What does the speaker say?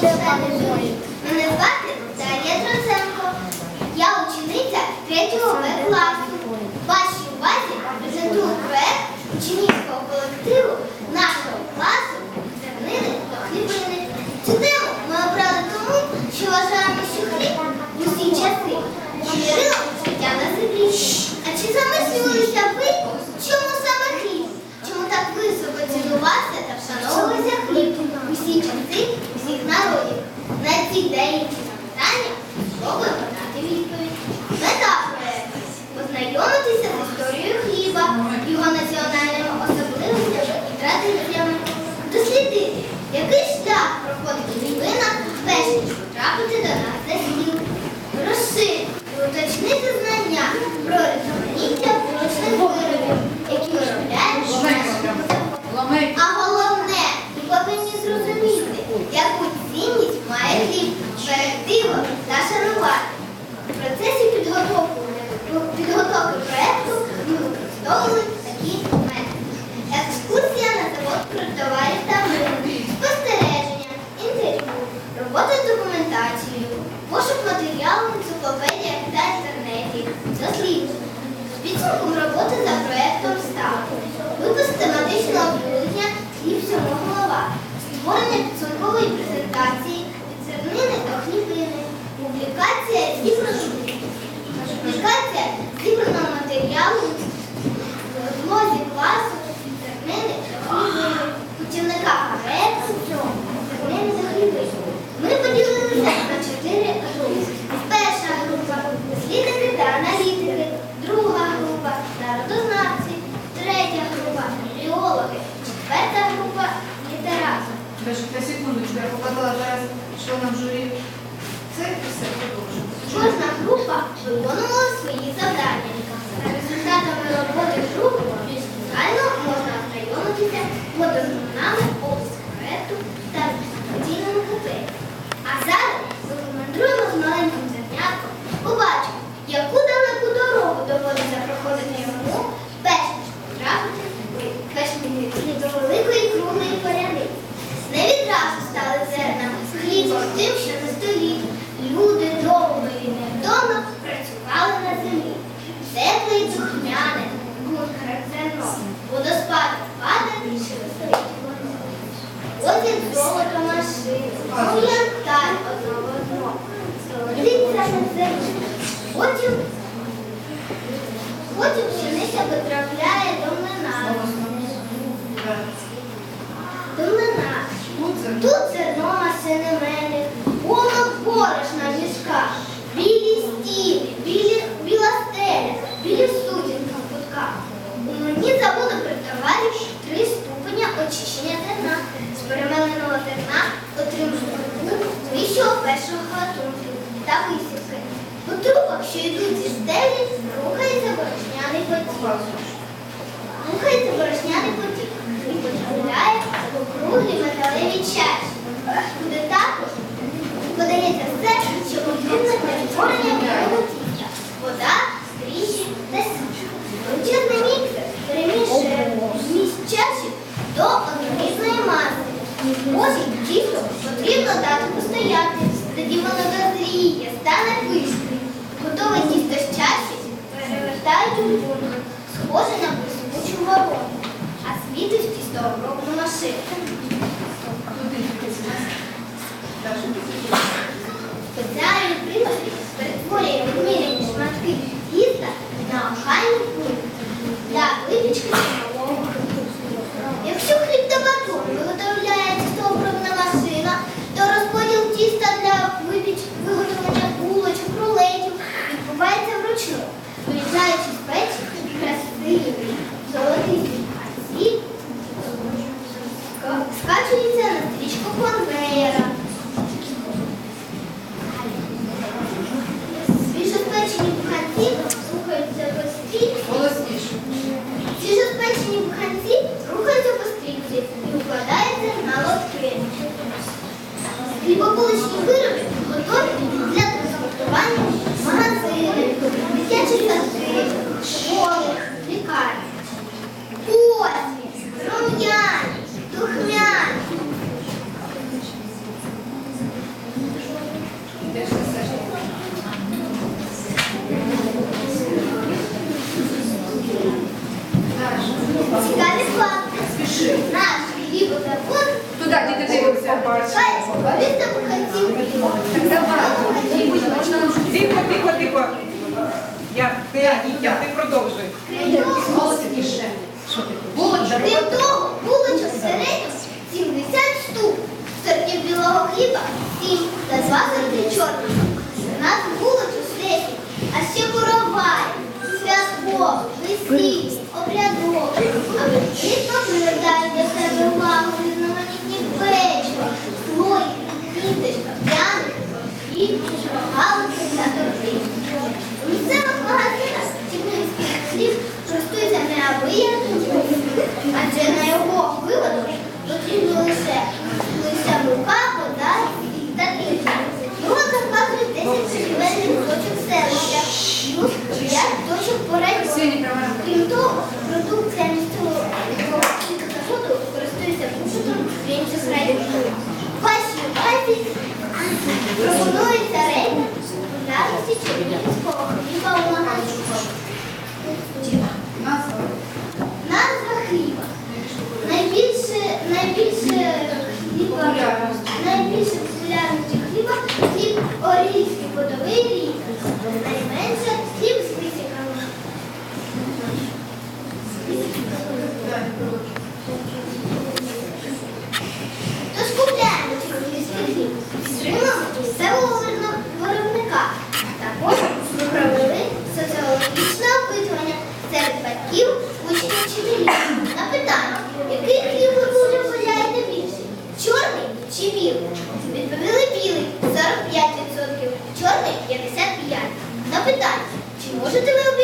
дуже пане моє. Мене звати Дар'я Дроценко. Я учениця 3 Б класу. Вашій увазі презентую проект учнівського колективу нашого класу зернини та хлібини. Цю тему ми обрали тому, що вважаємо, що хліб усі часи. Якийсь членам журі. Це все продовжуємо. Кожна група виконувала свої завдання. За результатами роботи групи звичайно можна ознайомитися водознанами. Орієнталь одного одного. Столиця на землі. Потім dobrou não seca. Ніття, ти продовжуй. Булочка. Крім того, булочок середньо 70 штук. Сортів білого хліба сім та два сорти чорного. У нас булочок середньо, а ще коровай, святко, весілля. запитання, чи можете ви